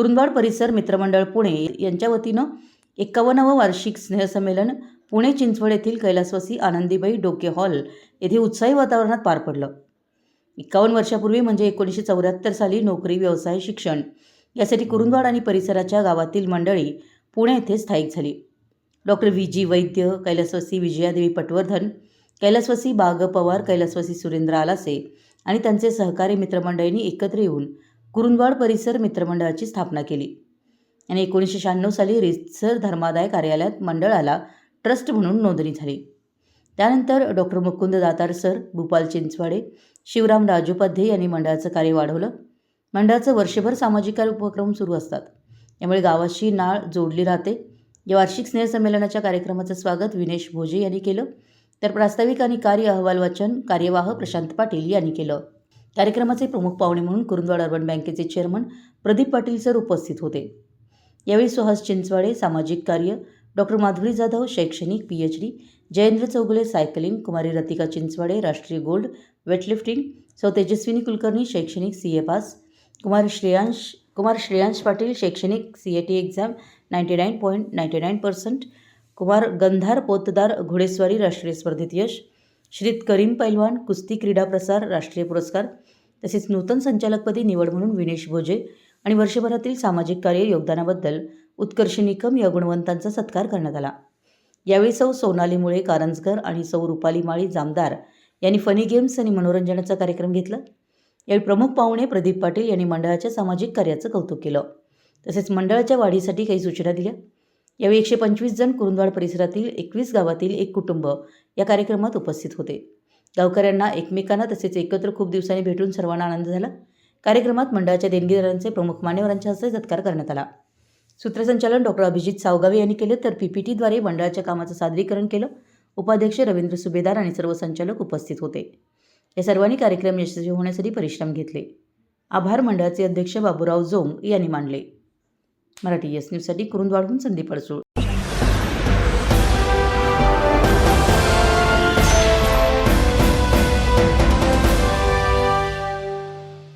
कुरुंदवाड परिसर मित्रमंडळ पुणे यांच्या वतीनं एक्कावन्नावं वार्षिक स्नेहसंमेलन पुणे चिंचवड येथील कैलासवासी आनंदीबाई डोके हॉल येथे उत्साही वातावरणात पार पडलं. एक्कावन्न वर्षापूर्वी म्हणजे एकोणीसशे चौऱ्याहत्तर साली नोकरी व्यवसाय शिक्षण यासाठी कुरुंदवाड आणि परिसराच्या गावातील मंडळी पुणे येथे स्थायिक झाली. डॉक्टर व्ही जी वैद्य कैलासवासी विजयादेवी पटवर्धन कैलासवासी बाग पवार कैलासवासी सुरेंद्र आलासे आणि त्यांचे सहकारी मित्रमंडळींनी एकत्र येऊन कुरुंदवाड परिसर मित्रमंडळाची स्थापना केली. आणि एकोणीसशे शहाण्णव साली रितसर धर्मादाय कार्यालयात मंडळाला ट्रस्ट म्हणून नोंदणी झाली. त्यानंतर डॉक्टर मुकुंद दातार सर भूपाल चिंचवाडे शिवराम राजोपाध्ये यांनी मंडळाचं कार्य वाढवलं. मंडळाचं वर्षभर सामाजिक कार्य उपक्रम सुरू असतात. यामुळे गावाशी नाळ जोडली राहते. या वार्षिक स्नेहसंमेलनाच्या कार्यक्रमाचं स्वागत विनेश भोजे यांनी केलं. तर प्रास्ताविक आणि कार्य अहवाल वाचन कार्यवाह प्रशांत पाटील यांनी केलं. कार्यक्रमाचे प्रमुख पाहुणे म्हणून कुरुंदवाड अर्बन बँकेचे चेअरमन प्रदीप पाटील सर उपस्थित होते. यावेळी सुहास चिंचवाडे सामाजिक कार्य डॉक्टर माधुरी जाधव शैक्षणिक P H D Jayendra Chougule cycling कुमारी रतिका चिंचवाडे राष्ट्रीय गोल्ड वेटलिफ्टिंग सौ तेजस्विनी कुलकर्णी शैक्षणिक सी ए पास कुमार श्रेयांश कुमार श्रेयांश पाटील शैक्षणिक C A T exam ninety nine point ninety nine percent Kumar Gandhar Potdar घोडेस्वारी राष्ट्रीय स्पर्धेत यश श्रीत करीम पैलवान कुस्ती क्रीडा प्रसार राष्ट्रीय पुरस्कार तसेच नूतन संचालकपदी निवड म्हणून विनेश भोजे आणि वर्षभरातील सामाजिक कार्य योगदानाबद्दल उत्कर्ष निकम या गुणवंतांचा सत्कार करण्यात आला. यावेळी सौ सोनाली मुळे कारंजकर आणि सौ रुपाली माळी जामदार यांनी फनी गेम्स आणि मनोरंजनाचा कार्यक्रम घेतला. यावेळी प्रमुख पाहुणे प्रदीप पाटील यांनी मंडळाच्या सामाजिक कार्याचं कौतुक केलं. तसेच मंडळाच्या वाढीसाठी काही सूचना दिल्या. यावेळी एकशे पंचवीस जण कुरुंदवाड परिसरातील एकवीस गावातील एक कुटुंब या कार्यक्रमात उपस्थित होते. गावकऱ्यांना एकमेकांना तसेच एकत्र खूप दिवसांनी भेटून सर्वांना आनंद झाला. कार्यक्रमात मंडळाच्या देणगीदारांचे प्रमुख मान्यवरांच्या हस्ते सत्कार करण्यात आला. सूत्रसंचालन डॉक्टर अभिजित सावगावे यांनी केले तर पीपीटीद्वारे मंडळाच्या कामाचं सादरीकरण केलं. उपाध्यक्ष रवींद्र सुभेदार आणि सर्व संचालक उपस्थित होते. या सर्वांनी कार्यक्रम यशस्वी होण्यासाठी परिश्रम घेतले. आभार मंडळाचे अध्यक्ष बाबूराव जोंग यांनी मानले. मराठी एस न्यूजसाठी कुरुंदवाडहून संदीप अडसूळ